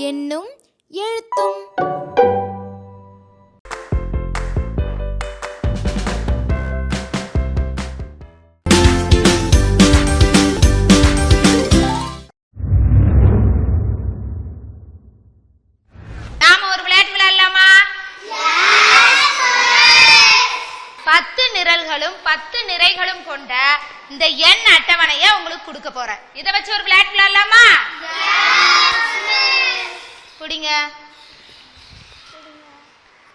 என்னும் எழுத்தும். இந்த எண் அட்டவணையை உங்களுக்கு கொடுக்க போறேன். இதை வச்சு ஒரு விளையாட்டு விளையாடலாமா? குடிங்க.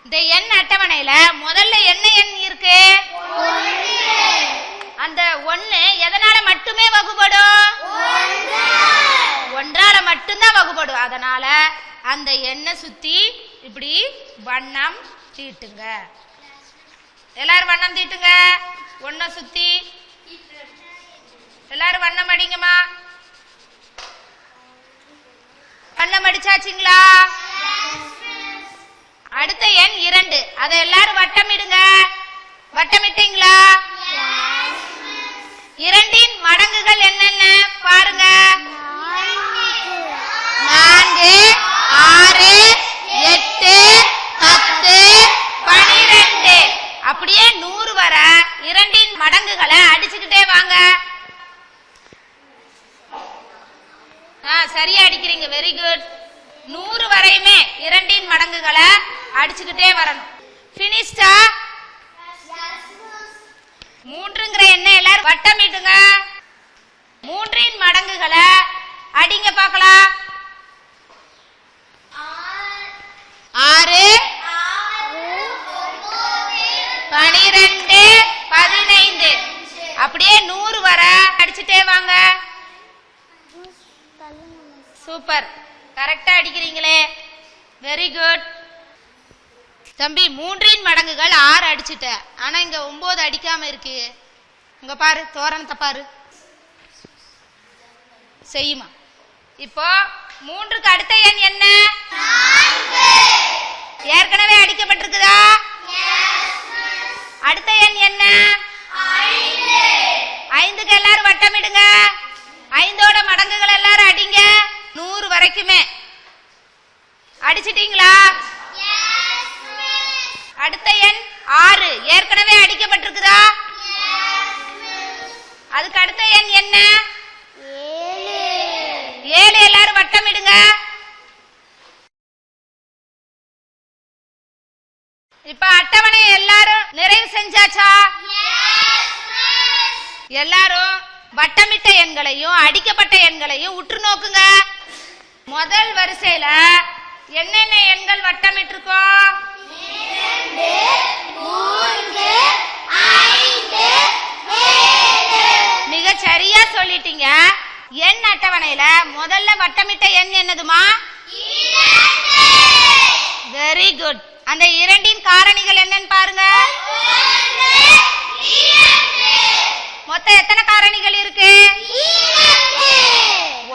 இந்த எண் அட்டவணையில முதல்ல என்ன எண் இருக்கு? அந்த ஒண்ணு எதனால மட்டுமே வகுபடும்? ஒன்றால மட்டும்தான் வகுபடும். அதனால அந்த எண்ணெய் சுத்தி இப்படி வண்ணம் தீட்டுங்க. எல்லாரும் வண்ணம் தீட்டுங்க. ஒன்ன சுத்தி எல்லாரும் வண்ணம் அடிங்கம்மா. வண்ணம் அடிச்சாச்சுங்களா? அடுத்த எண் இரண்டு. அதை எல்லாரும் வட்டமிடுங்க. வட்டமிட்டீங்களா? இரண்டின் மடங்குகள் என்னென்ன? பாருங்க. நான்கு ஆறு எட்டு பத்து பனிரெண்டு. அப்படியே நூறு வர இரண்டின் மடங்குகளை அடிச்சுக்கிட்டே வாங்க. சரியா அடிக்கிறீங்க வெரி குட் நூறு வரையுமே இரண்டின் மடங்குகளை அடிச்சுக்கிட்டே வரணும். பினிஷ்டா மூன்றுங்கிற எண்ணெய் எல்லாரும் வட்டமிட்டுங்க. மூன்றின் மடங்குகளை அடிங்க பார்க்கலாம். ஆறு பனிரெண்டு பதினைந்து. அப்படியே நூறு வர அடிச்சுட்டே வாங்க. சூப்பர். கரெக்டா அடிக்கிறீங்களே. வெரி குட் தம்பி மூன்றின் மடங்குகள் ஆறு அடிச்சுட்ட. ஆனா இங்க ஒன்பது அடிக்காம இருக்கு. இங்க பாரு தோரணத்தை பாரு. செய்யுமா? இப்போ மூன்றுக்கு அடுத்த எண் என்ன? ஏற்கனவே அடிக்கப்பட்டிருக்குதா? அடுத்த எண் என்ன? ஐந்துக்கு எல்லாரும் வட்டமிடுங்க. நூறு அடிச்சிட்டீங்களா? அடுத்த எண் ஆறு. ஏற்கனவே அடிக்கப்பட்டிருக்குதா? அதுக்கு அடுத்த எண் என்ன? ஏழு. எல்லாரும் வட்டம் இடுங்க. இப்ப அட்டவணை எல்லாரும் நிறைவு செஞ்சாச்சா? எல்லாரும் வட்டமிட்ட எண்களையும் அடிக்கப்பட்ட எண்களையும் உற்று நோக்குங்க. முதல் வரிசையில என்னென்ன எண்கள் வட்டமிட்டிருக்கோம் மிக சரியா சொல்லிட்டீங்க. எண் அட்டவணையில முதல்ல வட்டமிட்ட எண் என்னதுமா? வெரி குட் அந்த இரண்டின் காரணிகள் என்னன்னு பாருங்க. மொத்தம் எத்தனை காரணிகள் இருக்கு?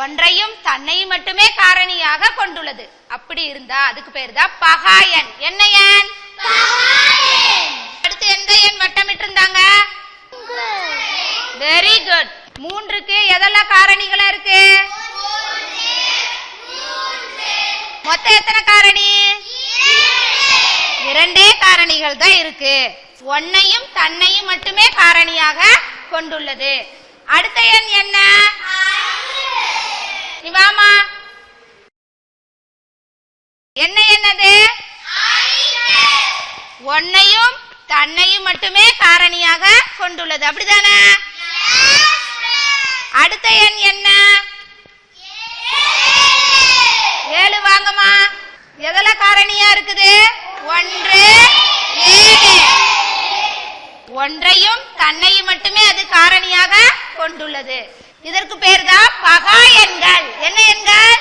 ஒன்றையும் தன்னையும் மட்டுமே காரணியாக கொண்டுள்ளது. அப்படி இருந்தா அதுக்கு பேர் தான் பகா எண் என்ன எண் அடுத்து எந்த எண் வட்டமிட்டு இருந்தாங்க வெரி குட் மூன்றுக்கு எதெல்லாம் காரணிகளா இருக்கு? மொத்தம் எத்தனை காரணி? இரண்டே காரணிகள் தான் இருக்கு. ஒன்னையும் தன்னையும் மட்டுமே காரணியாக கொண்டுள்ளது. அடுத்த எண் என்ன? நீ வாமா. என்ன என்னது? ஒன்னையும் தன்னையும் மட்டுமே காரணியாக கொண்டுள்ளது. அப்படிதானே? அடுத்த எண் என்ன? ஏழு வாங்கம்மா. எதுல காரணியா இருக்குது? ஒன்று ஏழு. ஒன்றையும் தன்னையும் மட்டுமே அது காரணியாக கொண்டுள்ளது. இதற்கு பேர் தான் பகா எண் என்ன எண்கள்?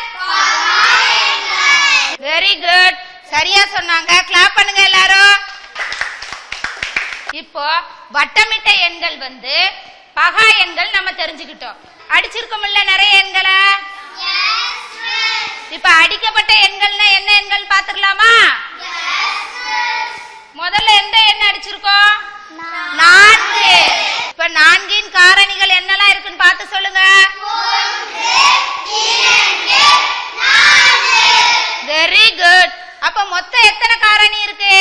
வெரி குட் சரியா சொன்னாங்க. கிளாப் பண்ணுங்க எல்லாரும். இப்போ வட்டமிட்ட எண்கள் வந்து பகா எண்கள் நம்ம தெரிஞ்சுக்கிட்டோம். அடிச்சிருக்கோம்ல நிறைய எண்களை? இப்ப அடிக்கப்பட்ட எண்கள்னா என்ன எண்கள் பாத்துக்கலாமா முதல்ல எந்த எண் அடிச்சிருக்கோம்? நான்கு. இப்ப நான்கின் காரணிகள் என்னெல்லாம் இருக்குன்னு பார்த்து சொல்லுங்க. வெரி குட் அப்ப மொத்தம் எத்தனை காரணி இருக்கு?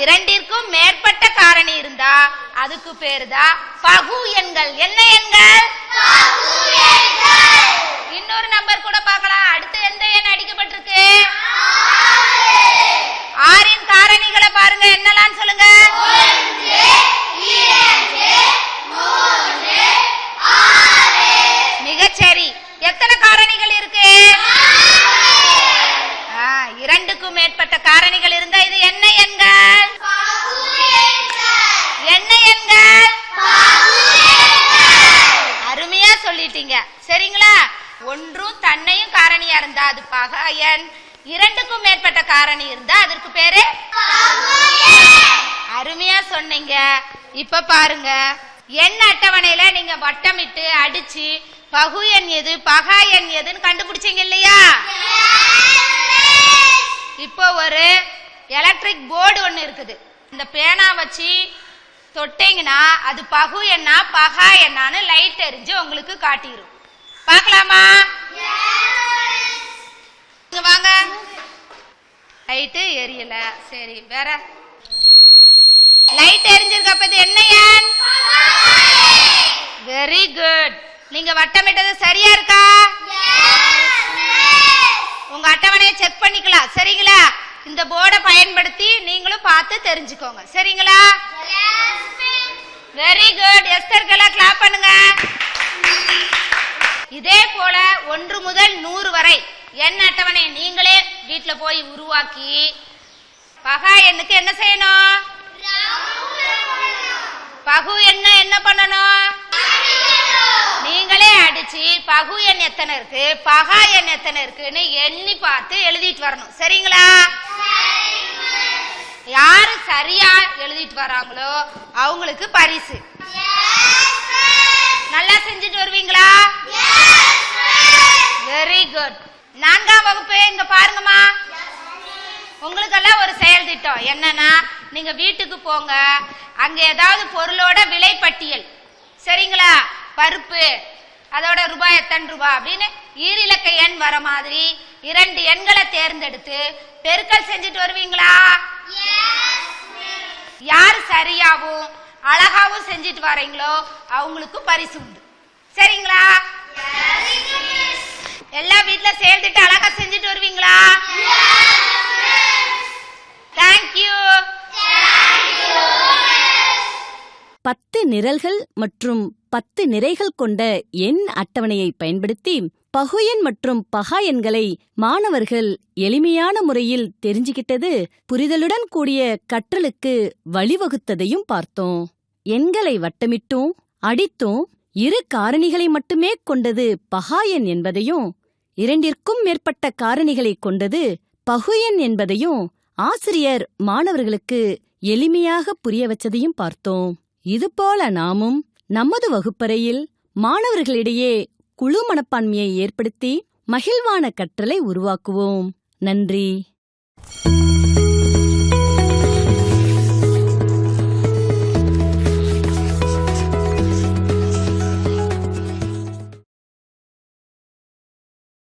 இரண்டிற்கும் மேற்பட்ட காரணி இருந்தா அதுக்கு பேரு தான் பகு எண்கள். என்ன எண்கள்? இன்னொரு நம்பர் கூட பார்க்கலாம். அடுத்து எந்த எண் அடிக்கப்பட்டிருக்கு ஆறின் காரணிகளை பாருங்க என்னலாம் சொல்லுங்க மிகச்சரி எத்தனை காரணிகள் இருக்கு ஆ, இரண்டுக்கும் மேற்பட்ட காரணிகள் இருந்தா இது என்ன எண்கள் என்ன எண்கள் அருமையா சொல்லிட்டீங்க சரிங்களா ஒன்றும் தன்னையும் காரணியா இருந்தா அது பகா எண் இரண்டுக்கும் மேற்பட்ட காரணி இருந்தா அதற்கு பேரு? அருமையா சொன்னீங்க. இப்ப பாருங்க. எண் அட்டவணையில நீங்க வட்டமிட்டு அடிச்சு பகு எண் எது பகா எண் எதுன்னு கண்டுபிடிச்சீங்க இல்லையா? இப்போ ஒரு எலக்ட்ரிக் போர்டு ஒன்று இருக்குது. இந்த பேனா வச்சு தொட்டீங்கன்னா அது பகு எண்ணா பகா எண்ணான்னு லைட் எரிஞ்சு உங்களுக்கு காட்டிடும் பார்க்கலாமா இங்க வாங்க லைட்டு எரியல. சரி வேற. லைட் எரிஞ்சிருக்க அப்ப என்ன எண் வெரி குட் நீங்க வட்டமிட்டது சரியா இருக்கா? உங்க அட்டவணையை செக் பண்ணிக்கலாம். சரிங்களா? இந்த போர்டை பயன்படுத்தி நீங்களும் பார்த்து தெரிஞ்சுக்கோங்க. சரிங்களா? வெரி குட் எஸ்தர்களா கிளாப் பண்ணுங்க. இதே போல ஒன்று முதல் நூறு வரை எண் அட்டவணை? நீங்களே வீட்ல போய் உருவாக்கி பகா எண்ணுக்கு என்ன செய்யணும்? பகு என்ன என்ன பண்ணணும்? நீங்களே அடிச்சு பகு எண் எத்தனை இருக்கு? பகா எண் எத்தனை இருக்குன்னு எண்ணி பார்த்து எழுதிட்டு வரணும். சரிங்களா? யாரு சரியா எழுதிட்டு வராங்களோ அவங்களுக்கு பரிசு. நல்லா செஞ்சுட்டு வருவீங்களா? வெரி குட் நான்காம் வகுப்பு இங்க பாருங்கம்மா. உங்களுக்கெல்லாம் ஒரு செயல் திட்டம். என்னன்னா நீங்க வீட்டுக்கு போங்க. அங்க ஏதாவது பொருளோட விலை பட்டியல். சரிங்களா? பருப்பு அதோட ரூபாய் எத்தனை ரூபாய் அப்படின்னு ஈரிலக்க எண் வர மாதிரி இரண்டு எண்களை தேர்ந்தெடுத்து பெருக்கல் செஞ்சுட்டு வருவீங்களா? யார் சரியாவும் அழகாவும் செஞ்சுட்டு வரீங்களோ அவங்களுக்கு பரிசு உண்டு. சரிங்களா? எல்லா வீட்ல சேர்ந்துட்டு அழகா செஞ்சுட்டு வருவீங்களா? தேங்க்யூ பத்து நிரல்கள் மற்றும் பத்து நிறைகள் கொண்ட எண் அட்டவணையை பயன்படுத்தி பகுயன் மற்றும் பகா எண்களை மாணவர்கள் எளிமையான முறையில் தெரிஞ்சுக்கிட்டது புரிதலுடன் கூடிய கற்றலுக்கு வழிவகுத்ததையும் பார்த்தோம். எண்களை வட்டமிட்டும் அடித்தும் இரு காரணிகளை மட்டுமே கொண்டது பகா எண் என்பதையும் இரண்டிற்கும் மேற்பட்ட காரணிகளைக் கொண்டது பகுயன் என்பதையும் ஆசிரியர் மாணவர்களுக்கு எளிமையாக புரிய வச்சதையும் பார்த்தோம். இதுபோல நாமும் நமது வகுப்பறையில் மாணவர்களிடையே குழு மனப்பான்மையை ஏற்படுத்தி மகிழ்வான கற்றலை உருவாக்குவோம். நன்றி.